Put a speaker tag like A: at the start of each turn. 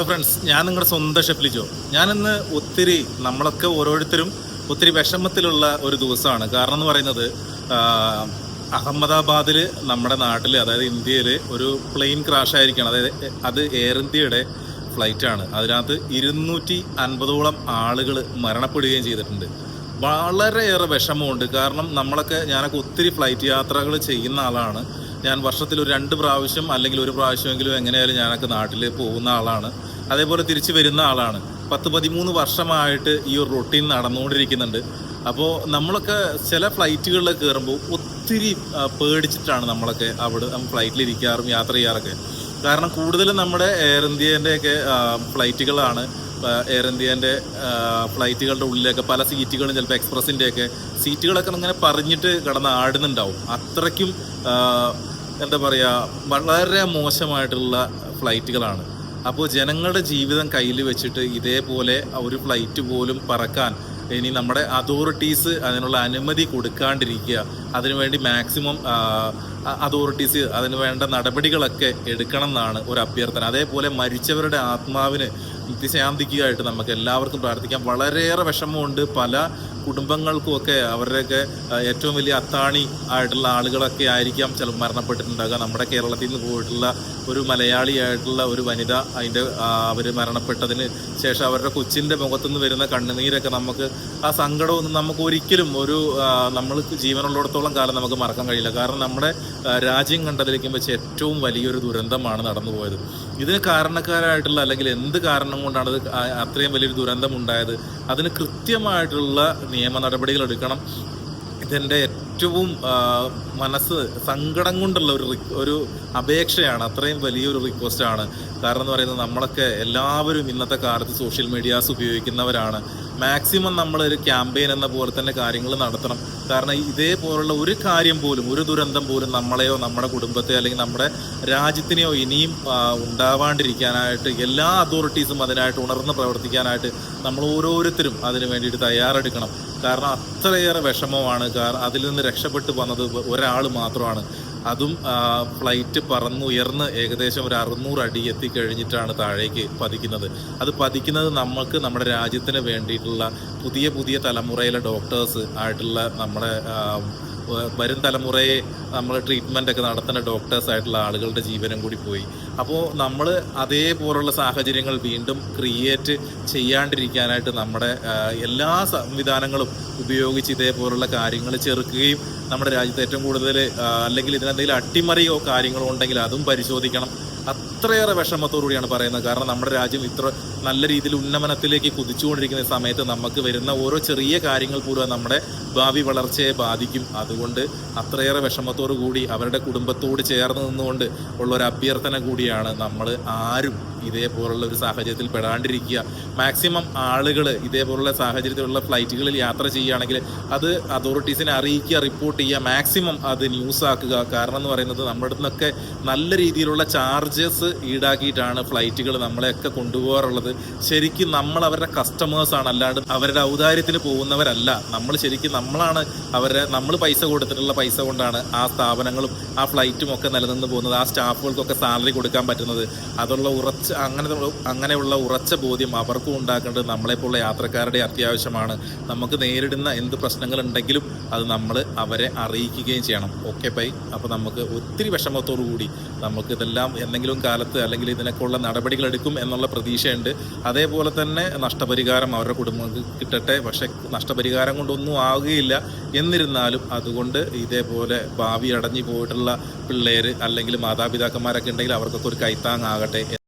A: Hello friends ഞാൻ നിങ്ങളുടെ സ്വന്തം ഷെഫ്ലിജോ ഞാനിന്ന് ഒത്തിരി നമ്മളൊക്കെ ഓരോരുത്തരും ഒത്തിരി വിഷമത്തിലുള്ള ഒരു ദിവസമാണ്. കാരണം എന്ന് പറയുന്നത് അഹമ്മദാബാദിൽ നമ്മുടെ നാട്ടിൽ അതായത് ഇന്ത്യയിൽ ഒരു പ്ലെയിൻ ക്രാഷ് ആയിരിക്കണം. അതായത് അത് എയർ ഇന്ത്യയുടെ ഫ്ലൈറ്റാണ് അതിനകത്ത് ഇരുന്നൂറ്റി അൻപതോളം ആളുകൾ മരണപ്പെടുകയും ചെയ്തിട്ടുണ്ട്. വളരെയേറെ വിഷമമുണ്ട്. കാരണം നമ്മളൊക്കെ ഞാനൊക്കെ ഒത്തിരി ഫ്ലൈറ്റ് യാത്രകൾ ചെയ്യുന്ന ആളാണ്. ഞാൻ വർഷത്തിൽ ഒരു രണ്ട് പ്രാവശ്യം അല്ലെങ്കിൽ ഒരു പ്രാവശ്യമെങ്കിലും എങ്ങനെയായാലും ഞാനൊക്കെ നാട്ടിൽ പോകുന്ന ആളാണ്. അതേപോലെ തിരിച്ചു വരുന്ന ആളാണ്. പത്ത് പതിമൂന്ന് വർഷമായിട്ട് ഈ ഒരു റൊട്ടീൻ നടന്നുകൊണ്ടിരിക്കുന്നുണ്ട്. അപ്പോൾ നമ്മളൊക്കെ ചില ഫ്ലൈറ്റുകളിൽ കയറുമ്പോൾ ഒത്തിരി പേടിച്ചിട്ടാണ് നമ്മളൊക്കെ അവിടെ ഫ്ലൈറ്റിൽ ഇരിക്കാറും യാത്ര ചെയ്യാറൊക്കെ. കാരണം കൂടുതലും നമ്മുടെ എയർ ഇന്ത്യേന്റെയൊക്കെ ഫ്ലൈറ്റുകളാണ് എയർ ഇന്ത്യേന്റെ ഫ്ലൈറ്റുകളുടെ ഉള്ളിലൊക്കെ പല സീറ്റുകളും ചിലപ്പോൾ എക്സ്പ്രസിന്റെയൊക്കെ സീറ്റുകളൊക്കെ അങ്ങനെ പറഞ്ഞിട്ട് കിടന്ന് ആടുന്നുണ്ടാവും. അത്രയ്ക്കും എന്താ പറയുക വളരെ മോശമായിട്ടുള്ള ഫ്ലൈറ്റുകളാണ് അപ്പോൾ ജനങ്ങളുടെ ജീവിതം കയ്യിൽ വെച്ചിട്ട് ഇതേപോലെ ഒരു ഫ്ലൈറ്റ് പോലും പറക്കാൻ ഇനി നമ്മുടെ അതോറിറ്റീസ് അതിനുള്ള അനുമതി കൊടുക്കാണ്ടിരിക്കുക അതിനുവേണ്ടി മാക്സിമം അതോറിറ്റീസ് അതിന് വേണ്ട നടപടികളൊക്കെ എടുക്കണം എന്നാണ് ഒരു അഭ്യർത്ഥന. അതേപോലെ മരിച്ചവരുടെ ആത്മാവിന് നിത്യശാന്തിക്കായിട്ട് നമുക്ക് എല്ലാവർക്കും പ്രാർത്ഥിക്കാം. വളരെയേറെ വിഷമമുണ്ട്. പല കുടുംബങ്ങൾക്കുമൊക്കെ അവരുടെയൊക്കെ ഏറ്റവും വലിയ അത്താണി ആയിട്ടുള്ള ആളുകളൊക്കെ ആയിരിക്കാം ചിലപ്പോൾ മരണപ്പെട്ടിട്ടുണ്ടാകുക നമ്മുടെ കേരളത്തിൽ നിന്ന് പോയിട്ടുള്ള ഒരു മലയാളിയായിട്ടുള്ള ഒരു വനിത അതിന്റെ അവർ മരണപ്പെട്ടതിന് ശേഷം അവരുടെ കൊച്ചിന്റെ മുഖത്തുനിന്ന് വരുന്ന കണ്ണുനീരൊക്കെ നമുക്ക് ആ സങ്കടമൊന്നും നമുക്ക് ഒരിക്കലും ഒരു നമ്മൾ ജീവനുള്ളിടത്തോളം കാലം നമുക്ക് മറക്കാൻ കഴിയില്ല. കാരണം നമ്മുടെ രാജ്യം കണ്ടതിലേക്കും വെച്ച് ഏറ്റവും വലിയൊരു ദുരന്തമാണ് നടന്നു പോയത് ഇതിന് കാരണക്കാരായിട്ടുള്ള അല്ലെങ്കിൽ എന്ത് കാരണം കൊണ്ടാണ് അത്രയും വലിയൊരു ദുരന്തം ഉണ്ടായത് അതിന് കൃത്യമായിട്ടുള്ള നിയമ നടപടികൾ എടുക്കണം. ഇതെന്റെ ഏറ്റവും മനസ്സ് സങ്കടം കൊണ്ടുള്ള ഒരു ഒരു അപേക്ഷയാണ്. അത്രയും വലിയൊരു റിക്വസ്റ്റാണ്. കാരണം എന്ന് പറയുന്നത് നമ്മളൊക്കെ എല്ലാവരും ഇന്നത്തെ കാലത്ത് സോഷ്യൽ മീഡിയാസ് ഉപയോഗിക്കുന്നവരാണ്. മാക്സിമം നമ്മൾ ഒരു ക്യാമ്പയിൻ എന്ന പോലെ തന്നെ കാര്യങ്ങൾ നടത്തണം. കാരണം ഇതേപോലുള്ള ഒരു കാര്യം പോലും ഒരു ദുരന്തം പോലും നമ്മളെയോ നമ്മുടെ കുടുംബത്തെയോ അല്ലെങ്കിൽ നമ്മുടെ രാജ്യത്തിനെയോ ഇനിയും ഉണ്ടാവാണ്ടിരിക്കാനായിട്ട് എല്ലാ അതോറിറ്റീസും അതിനായിട്ട് ഉണർന്ന് പ്രവർത്തിക്കാനായിട്ട് നമ്മൾ ഓരോരുത്തരും അതിന് വേണ്ടിയിട്ട് തയ്യാറെടുക്കണം. കാരണം അത്രയേറെ വിഷമമാണ്. കാരണം അതിൽ നിന്ന് രക്ഷപ്പെട്ടു വന്നത് ഒരാൾ മാത്രമാണ്. അതും ഫ്ലൈറ്റ് പറന്നുയർന്ന് ഏകദേശം ഒരു അറുന്നൂറ് അടി എത്തിക്കഴിഞ്ഞിട്ടാണ് താഴേക്ക് പതിക്കുന്നത്. അത് പതിക്കുന്നത് നമുക്ക് നമ്മുടെ രാജ്യത്തിന് വേണ്ടിയിട്ടുള്ള പുതിയ പുതിയ തലമുറയിലെ ഡോക്ടേഴ്സ് ആയിട്ടുള്ള നമ്മുടെ വരും തലമുറയെ നമ്മൾ ട്രീറ്റ്മെന്റ് ഒക്കെ നടത്തുന്ന ഡോക്ടേഴ്സ് ആയിട്ടുള്ള ആളുകളുടെ ജീവനും കൂടി പോയി. അപ്പോൾ നമ്മൾ അതേപോലുള്ള സാഹചര്യങ്ങൾ വീണ്ടും ക്രിയേറ്റ് ചെയ്യാണ്ടിരിക്കാനായിട്ട് നമ്മുടെ എല്ലാ സംവിധാനങ്ങളും ഉപയോഗിച്ച് ഇതേപോലുള്ള കാര്യങ്ങൾ ചെറുക്കുകയും നമ്മുടെ രാജ്യത്ത് ഏറ്റവും കൂടുതൽ അല്ലെങ്കിൽ ഇതിനെന്തെങ്കിലും അട്ടിമറിയോ കാര്യങ്ങളോ ഉണ്ടെങ്കിൽ അതും പരിശോധിക്കണം. അത്രയേറെ വിഷമത്തോടുകൂടിയാണ് പറയുന്നത്. കാരണം നമ്മുടെ രാജ്യം ഇത്ര നല്ല രീതിയിൽ ഉന്നമനത്തിലേക്ക് കുതിച്ചുകൊണ്ടിരിക്കുന്ന സമയത്ത് നമുക്ക് വരുന്ന ഓരോ ചെറിയ കാര്യങ്ങൾ പോലും നമ്മുടെ ഭാവി വളർച്ചയെ ബാധിക്കും. അതുകൊണ്ട് അത്രയേറെ വിഷമത്തോടു കൂടി അവരുടെ കുടുംബത്തോട് ചേർന്ന് നിന്നുകൊണ്ട് ഉള്ള ഒരു അഭ്യർത്ഥന കൂടിയാണ് നമ്മൾ ആരും ഇതേപോലുള്ള ഒരു സാഹചര്യത്തിൽ പെടാണ്ടിരിക്കുക. മാക്സിമം ആളുകൾ ഇതേപോലുള്ള സാഹചര്യത്തിലുള്ള ഫ്ലൈറ്റുകളിൽ യാത്ര ചെയ്യുകയാണെങ്കിൽ അത് അതോറിറ്റീസിനെ അറിയിക്കുക റിപ്പോർട്ട് ചെയ്യുക മാക്സിമം അത് ന്യൂസ് ആക്കുക. കാരണം എന്ന് പറയുന്നത് നമ്മുടെ നിന്നൊക്കെ നല്ല രീതിയിലുള്ള ചാർജസ് ഈടാക്കിയിട്ടാണ് ഫ്ലൈറ്റുകൾ നമ്മളെയൊക്കെ കൊണ്ടുപോകാറുള്ളത്. ശരിക്കും നമ്മൾ അവരുടെ കസ്റ്റമേഴ്സ് ആണ്. അല്ലാണ്ട് അവരുടെ ഔദാര്യത്തിന് പോകുന്നവരല്ല. നമ്മൾ ശരിക്കും നമ്മളാണ് അവരെ നമ്മൾ പൈസ കൊടുത്തിട്ടുള്ള പൈസ കൊണ്ടാണ് ആ സ്ഥാപനങ്ങളും ആ ഫ്ലൈറ്റും ഒക്കെ നിലനിന്ന് പോകുന്നത്. ആ സ്റ്റാഫുകൾക്കൊക്കെ സാലറി കൊടുക്കാൻ പറ്റുന്നത്. അതുള്ള ഉറച്ച അങ്ങനെ അങ്ങനെയുള്ള ഉറച്ച ബോധ്യം അവർക്കും ഉണ്ടാക്കേണ്ടത് നമ്മളെപ്പോലുള്ള യാത്രക്കാരുടെ അത്യാവശ്യമാണ്. നമുക്ക് നേരിടുന്ന എന്ത് പ്രശ്നങ്ങളുണ്ടെങ്കിലും അത് നമ്മൾ അവരെ അറിയിക്കുകയും ചെയ്യണം. Okay bye. അപ്പോൾ നമുക്ക് ഒത്തിരി വിഷമത്തോടു കൂടി നമുക്ക് ഇതെല്ലാം എന്തെങ്കിലും കാലത്ത് അല്ലെങ്കിൽ ഇതിനൊക്കെയുള്ള നടപടികൾ എടുക്കും എന്നുള്ള പ്രതീക്ഷയുണ്ട്. അതേപോലെ തന്നെ നഷ്ടപരിഹാരം അവരുടെ കുടുംബങ്ങൾക്ക് കിട്ടട്ടെ. പക്ഷെ നഷ്ടപരിഹാരം കൊണ്ടൊന്നും ആവുകയില്ല. എന്നിരുന്നാലും അതുകൊണ്ട് ഇതേപോലെ ഭാവി അടഞ്ഞു പോയിട്ടുള്ള പിള്ളേർ അല്ലെങ്കിൽ മാതാപിതാക്കന്മാരൊക്കെ ഉണ്ടെങ്കിൽ അവർക്കൊക്കെ ഒരു കൈത്താങ്ങാകട്ടെ